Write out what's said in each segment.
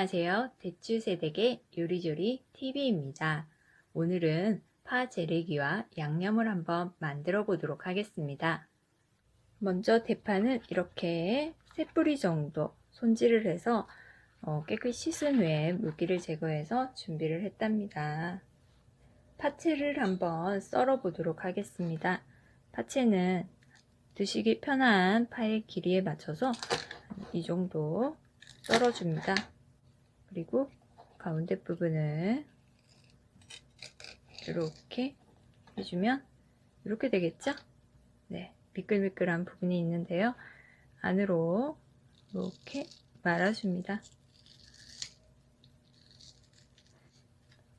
안녕하세요. 대추세댁의 요리조리 TV입니다. 오늘은 파 재래기와 양념을 한번 만들어 보도록 하겠습니다. 먼저 대파는 이렇게 세 뿌리 정도 손질을 해서 어, 깨끗이 씻은 후에 물기를 제거해서 준비를 했답니다. 파채를 한번 썰어 보도록 하겠습니다. 파채는 드시기 편한 파의 길이에 맞춰서 이 정도 썰어줍니다. 그리고 가운데 부분을 이렇게 해주면 이렇게 되겠죠? 네, 미끌미끌한 부분이 있는데요. 안으로 이렇게 말아줍니다.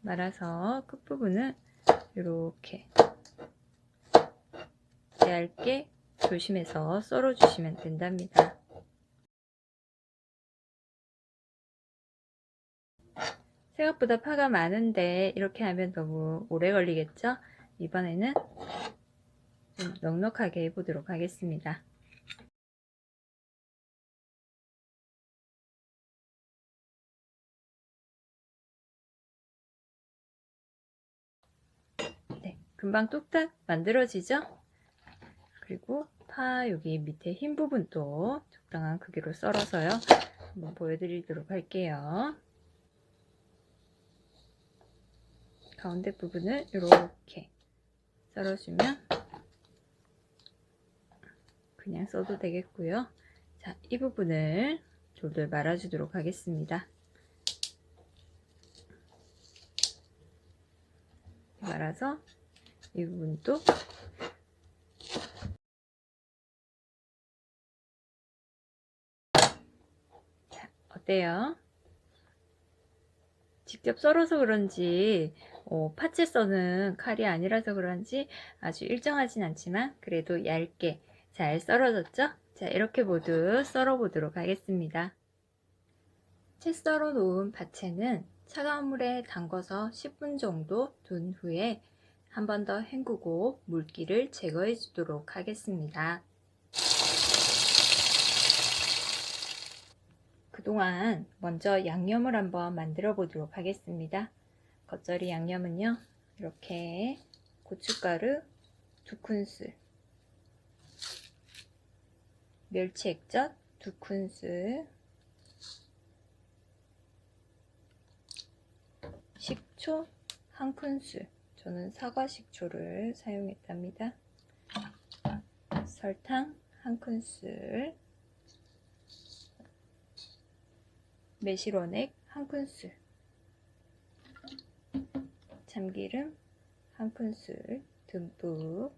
말아서 끝부분을 이렇게 얇게 조심해서 썰어주시면 된답니다. 생각보다 파가 많은데 이렇게 하면 너무 오래 걸리겠죠? 이번에는 좀 넉넉하게 해보도록 하겠습니다. 네, 금방 뚝딱 만들어지죠? 그리고 파 여기 밑에 흰 부분도 적당한 크기로 썰어서요. 한번 보여드리도록 할게요. 가운데 부분을 이렇게 썰어주면 그냥 써도 되겠고요. 자, 이 부분을 돌돌 말아주도록 하겠습니다. 말아서 이 부분도 자, 어때요? 직접 썰어서 그런지 어, 파채 써는 칼이 아니라서 그런지 아주 일정하진 않지만 그래도 얇게 잘 썰어졌죠? 자 이렇게 모두 썰어 보도록 하겠습니다. 채 썰어 놓은 파채는 차가운 물에 담궈서 10분 정도 둔 후에 한 번 더 헹구고 물기를 제거해 주도록 하겠습니다. 그 동안 먼저 양념을 한번 만들어 보도록 하겠습니다. 겉절이 양념은요, 이렇게 고춧가루 2큰술, 멸치 액젓 2큰술, 식초 1큰술, 저는 사과 식초를 사용했답니다. 설탕 1큰술, 매실원액 1큰술, 참기름 1큰술 듬뿍,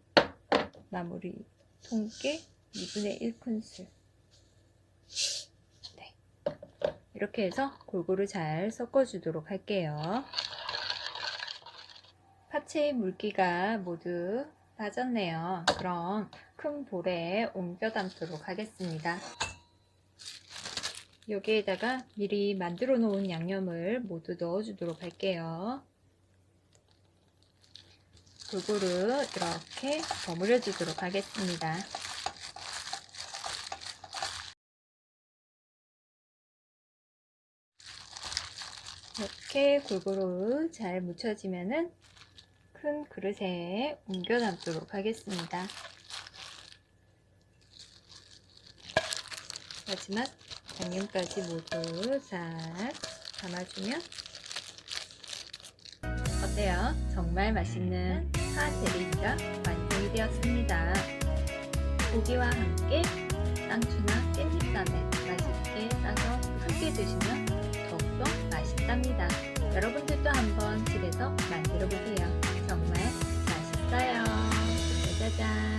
마무리 통깨 2분의 1큰술. 네. 이렇게 해서 골고루 잘 섞어주도록 할게요. 파채의 물기가 모두 빠졌네요. 그럼 큰 볼에 옮겨 담도록 하겠습니다. 여기에다가 미리 만들어 놓은 양념을 모두 넣어 주도록 할게요. 골고루 이렇게 버무려 주도록 하겠습니다. 이렇게 골고루 잘 묻혀지면은 큰 그릇에 옮겨 담도록 하겠습니다. 마지막 양념까지 모두 잘 담아주면 어때요? 정말 맛있는 파 재래기가 완성이 되었습니다. 고기와 함께 쌍추나 깻잎쌈에 맛있게 싸서 함께 드시면 더욱더 맛있답니다. 여러분들도 한번 집에서 만들어 보세요. 정말 맛있어요. 짜자잔.